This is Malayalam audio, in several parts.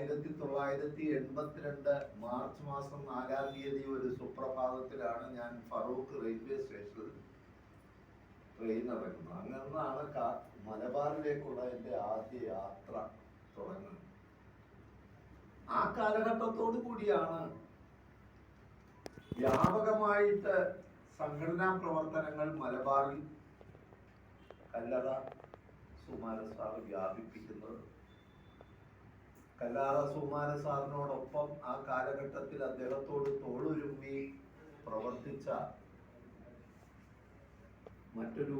ആയിരത്തി തൊള്ളായിരത്തി എൺപത്തിരണ്ട് മാർച്ച് മാസം നാലാം തീയതി ഒരു സുപ്രഭാതത്തിലാണ് ഞാൻ ഫറൂഖ് റെയിൽവേ സ്റ്റേഷനിൽ ട്രെയിൻ ഇറങ്ങുന്നത്. അങ്ങനെ കാ- മലബാറിലേക്കുള്ള എന്റെ ആദ്യ യാത്ര തുടങ്ങുന്നത്. ആ കാലഘട്ടത്തോട് കൂടിയാണ് വ്യാപകമായിട്ട് സംഘടനാ പ്രവർത്തനങ്ങൾ മലബാറിൽ കല്ലറ സുമാരസാർ വ്യാപിപ്പിക്കുന്നത്. കല്ലാറ സാറിനോടൊപ്പം ആ കാലഘട്ടത്തിൽ അദ്ദേഹത്തോട് തോളുരുമ്പി പ്രവർത്തിച്ച മറ്റൊരു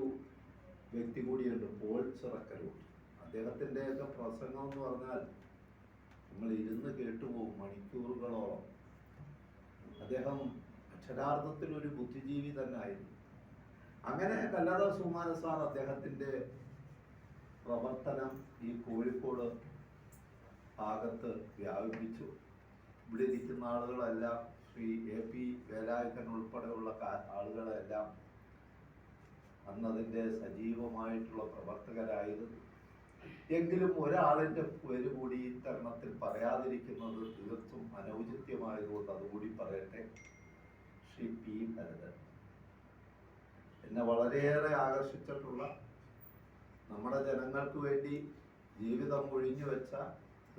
വ്യക്തി കൂടിയുണ്ട് പോൾ ചിറക്കരൂട്ട് അദ്ദേഹത്തിന്റെയൊക്കെ പ്രസംഗം എന്ന് പറഞ്ഞാൽ നമ്മൾ ഇരുന്ന് കേട്ടുപോകും മണിക്കൂറുകളോളം. അദ്ദേഹം അക്ഷരാർത്ഥത്തിൽ ഒരു ബുദ്ധിജീവി തന്നെ ആയിരുന്നു. അങ്ങനെ കല്ലറ സുമാര സാർ അദ്ദേഹത്തിന്റെ പ്രവർത്തനം ഈ കോഴിക്കോട് ഭാഗത്ത് വ്യാപിപ്പിച്ചു. ഇവിടെ ഇരിക്കുന്ന ആളുകളെല്ലാം ശ്രീ എ പി വേലായുധൻ ഉൾപ്പെടെയുള്ള ആളുകളെല്ലാം അന്നതിന്റെ സജീവമായിട്ടുള്ള പ്രവർത്തകരായിരുന്നു എങ്കിലും ഒരാളിന്റെ പേര് കൂടി ഈ തരുണത്തിൽ പറയാതിരിക്കുന്നത് തീർത്തും അനൗചിത്യമായതുകൊണ്ട് അതുകൂടി പറയട്ടെ. ശ്രീ പി ഭരതൻ. എന്നെ വളരെയേറെ ആകർഷിച്ചിട്ടുള്ള നമ്മുടെ ജനങ്ങൾക്ക് വേണ്ടി ജീവിതം ഒഴിഞ്ഞു വെച്ച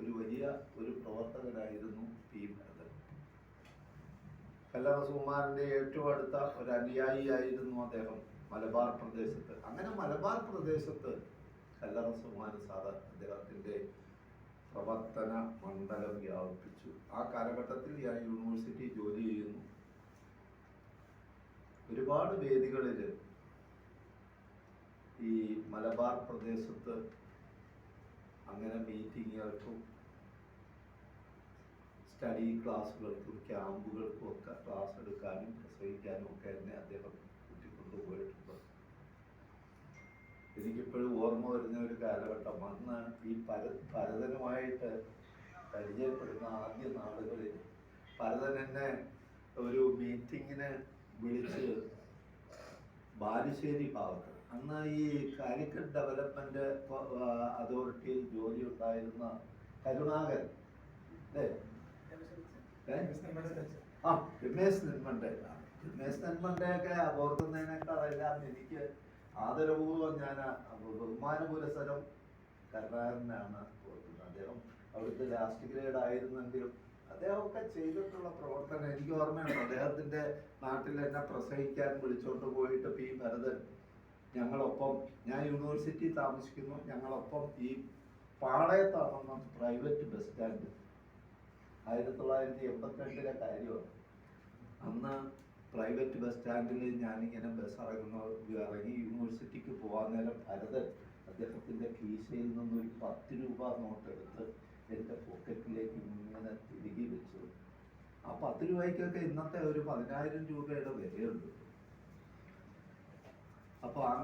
ഒരു വലിയ ഒരു പ്രവർത്തകനായിരുന്നു പി ഭരതൻ. കല്ലറസുകുമാരന്റെ ഏറ്റവും അടുത്ത ഒരു അനുയായിയായിരുന്നു അദ്ദേഹം മലബാർ പ്രദേശത്ത്. അങ്ങനെ മലബാർ പ്രദേശത്ത് കല്ലറസുകുമാരൻ സാറ് അദ്ദേഹത്തിന്റെ പ്രവർത്തന മണ്ഡലം വ്യാപിപ്പിച്ചു. ആ കാലഘട്ടത്തിൽ ഞാൻ യൂണിവേഴ്സിറ്റി ജോലി ചെയ്യുന്നു. ഒരുപാട് വേദികളിൽ ഈ മലബാർ പ്രദേശത്ത് അങ്ങനെ മീറ്റിങ്ങുകൾക്കും സ്റ്റഡി ക്ലാസ്സുകൾക്കും ക്യാമ്പുകൾക്കും ഒക്കെ ക്ലാസ് എടുക്കാനും പ്രസംഗിക്കാനും ഒക്കെ എന്നെ അദ്ദേഹം കൂട്ടിക്കൊണ്ടുപോയിട്ടുണ്ട്. എനിക്കിപ്പോഴും ഓർമ്മ വരുന്ന ഒരു കാലഘട്ടം. അന്ന് ഈ പര ഭരതനുമായിട്ട് പരിചയപ്പെടുന്ന ആദ്യ നാളുകളിൽ ഭരതൻ എന്നെ ഒരു മീറ്റിങ്ങിന് വിളിച്ച് ബാലുശ്ശേരി ഭാഗത്ത് അന്ന് ഈ കാലിക്കറ്റ് ഡെവലപ്മെന്റ് അതോറിറ്റിയിൽ ജോലി ഉണ്ടായിരുന്ന കരുണാകരൻ അല്ലേ? ആ രമേശ് നെന്മണ്ടെ. രമേശ് നെന്മണ്ടയൊക്കെ ഓർക്കുന്നതിനേക്കാളെല്ലാം എനിക്ക് ആദരപൂർവം ഞാൻ ബഹുമാന പുരസരം കരുണാകരനാണ് ഓർക്കുന്നത്. അദ്ദേഹം അവിടുത്തെ ലാസ്റ്റ് ഗ്രേഡ് ആയിരുന്നെങ്കിലും അദ്ദേഹമൊക്കെ ചെയ്തിട്ടുള്ള പ്രവർത്തനം എനിക്ക് ഓർമ്മയുണ്ട്. അദ്ദേഹത്തിന്റെ നാട്ടിൽ എന്നെ പ്രസവിക്കാൻ വിളിച്ചോണ്ട് പോയിട്ട് പി. ഭരതൻ ഞങ്ങളൊപ്പം ഞാൻ യൂണിവേഴ്സിറ്റി താമസിക്കുന്നു. ഞങ്ങളൊപ്പം ഈ പാളയത്താണെന്ന പ്രൈവറ്റ് ബസ് സ്റ്റാൻഡ് ആയിരത്തി തൊള്ളായിരത്തി എൺപത്തിരണ്ടിലെ കാര്യമാണ്. അന്ന് പ്രൈവറ്റ് ബസ് സ്റ്റാൻഡിൽ ഞാനിങ്ങനെ ബസ് ഇറങ്ങുന്ന ഇറങ്ങി യൂണിവേഴ്സിറ്റിക്ക് പോകാൻ നേരം ഭരതൻ അദ്ദേഹത്തിന്റെ കീശയിൽ നിന്ന് ഒരു പത്ത് രൂപ നോട്ട് എടുത്ത് എന്റെ പോക്കറ്റിലേക്ക് ഇങ്ങനെ തിരികെ വെച്ചു. ആ പത്ത് രൂപയ്ക്കൊക്കെ ഇന്നത്തെ ഒരു പതിനായിരം രൂപയുടെ വിലയുണ്ട്.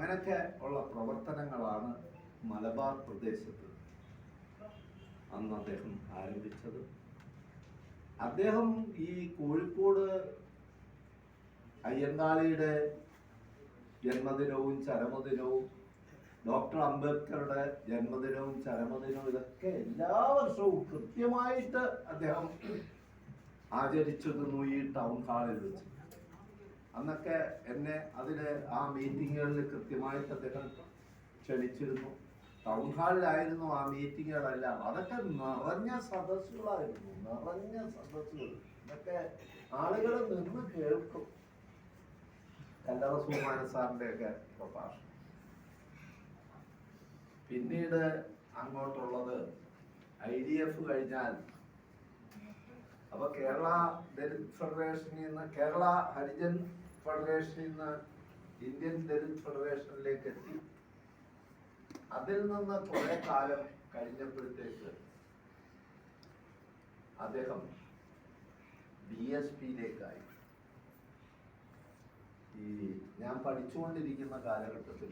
അങ്ങനെയൊക്കെ ഉള്ള പ്രവർത്തനങ്ങളാണ് മലബാർ പ്രദേശത്ത് അന്ന് അദ്ദേഹം ആരംഭിച്ചത്. അദ്ദേഹം ഈ കോഴിക്കോട് അയ്യങ്കാളിയുടെ ജന്മദിനവും ചരമദിനവും ഡോക്ടർ അംബേദ്കറുടെ ജന്മദിനവും ചരമദിനവും ഇതൊക്കെ എല്ലാ വർഷവും കൃത്യമായിട്ട് അദ്ദേഹം ആചരിച്ചിരുന്നു ഈ ടൗൺ ഹാളിൽ വെച്ച്. അന്നൊക്കെ എന്നെ അതിൽ ആ മീറ്റിങ്ങുകളിൽ കൃത്യമായിട്ട് അദ്ദേഹം ക്ഷണിച്ചിരുന്നു. ടൗൺ ഹാളിലായിരുന്നു ആ മീറ്റിങ്ങുകളെല്ലാം അതൊക്കെ നിറഞ്ഞ സദസ്സുകളായിരുന്നു. നിറഞ്ഞ സദസ്സുകൾ. ഇതൊക്കെ ആളുകൾ നിന്ന് കേൾക്കും. കല്ലറ സാറിന്റെ ഒക്കെ പ്രഭാഷണം. പിന്നീട് അങ്ങോട്ടുള്ളത് ഐ ഡി എഫ് കഴിഞ്ഞാൽ അപ്പൊ കേരള ദലിത് ഫെഡറേഷനിൽ നിന്ന് കേരള ഹരിജൻ ഫെഡറേഷനിൽ നിന്ന് ഇന്ത്യൻ ദലിത് ഫെഡറേഷനിലേക്ക് എത്തി. അതിൽ നിന്ന് കുറെ കാലം കഴിഞ്ഞപ്പോഴത്തേക്ക് അദ്ദേഹം ബി എസ് പിയിലേക്കായി ഈ ഞാൻ പഠിച്ചുകൊണ്ടിരിക്കുന്ന കാലഘട്ടത്തിൽ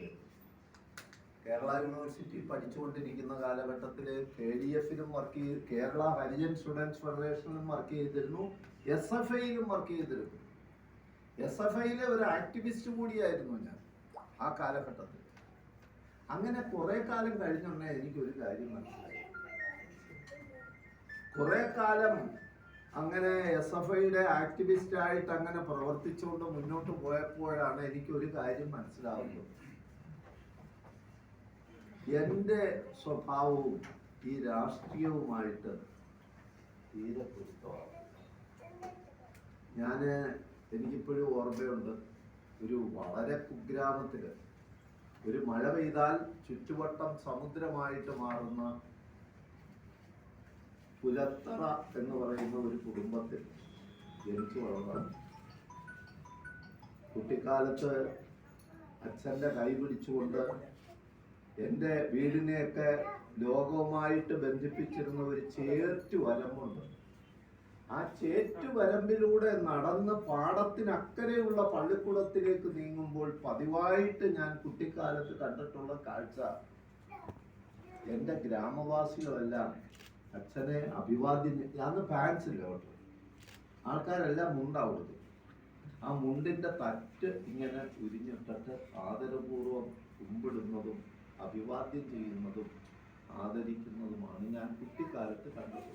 കേരള യൂണിവേഴ്സിറ്റി പഠിച്ചുകൊണ്ടിരിക്കുന്ന കാലഘട്ടത്തിൽ കെ ഡി എഫിലും വർക്ക് ചെയ്ത് കേരള ഹരിജൻ സ്റ്റുഡൻസ് ഫെഡറേഷനിലും വർക്ക് ചെയ്തിരുന്നു എസ് എഫ് ഐയിലും വർക്ക് ചെയ്തിരുന്നു. എസ് എഫ് ഐയിലെ ഒരു ആക്ടിവിസ്റ്റ് കൂടിയായിരുന്നു ഞാൻ ആ കാലഘട്ടത്തിൽ. അങ്ങനെ കുറെ കാലം കഴിഞ്ഞുടനെ എനിക്കൊരു കാര്യം മനസ്സിലായി. കുറെ കാലം അങ്ങനെ എസ് എഫ് ഐയുടെ ആക്ടിവിസ്റ്റ് ആയിട്ട് അങ്ങനെ പ്രവർത്തിച്ചുകൊണ്ട് മുന്നോട്ട് പോയപ്പോഴാണ് എനിക്കൊരു കാര്യം മനസ്സിലാവുന്നത്. എന്റെ സ്വഭാവവും ഈ രാഷ്ട്രീയവുമായിട്ട് തീരെ പൊരുത്തമാണ് ഞാൻ എനിക്കിപ്പോഴും ഓർമ്മയുണ്ട്. ഒരു വളരെ കുഗ്രാമത്തിൽ ഒരു മഴ പെയ്താൽ ചുറ്റുവട്ടം സമുദ്രമായിട്ട് മാറുന്ന പുലത്തറ എന്ന് പറയുന്ന ഒരു കുടുംബത്തിൽ ജനിച്ചു വളർന്നതാണ്. കുട്ടിക്കാലത്ത് അച്ഛന്റെ കൈ പിടിച്ചുകൊണ്ട് എന്റെ വീടിനെയൊക്കെ ലോകവുമായിട്ട് ബന്ധിപ്പിച്ചിരുന്ന ഒരു ചേറ്റു വരമ്പുണ്ട് ആ ചേറ്റുവരമ്പിലൂടെ നടന്ന് പാടത്തിനക്കരെയുള്ള പള്ളിക്കൂടത്തിലേക്ക് നീങ്ങുമ്പോൾ പതിവായിട്ട് ഞാൻ കുട്ടിക്കാലത്ത് കണ്ടിട്ടുള്ള കാഴ്ച എന്റെ ഗ്രാമവാസികളെല്ലാം അച്ഛനെ അഭിവാദ്യം അന്ന് ഫാൻസ് ഇല്ല ആൾക്കാരെല്ലാം മുണ്ടാ കൊടുത്തു ആ മുണ്ടിന്റെ തറ്റ് ഇങ്ങനെ ഉരിഞ്ഞിട്ടിട്ട് ആദരപൂർവം കുമ്പിടുന്നതും അഭിവാദ്യം ചെയ്യുന്നതും ആദരിക്കുന്നതുമാണ് ഞാൻ കുട്ടിക്കാലത്ത് കണ്ടത്.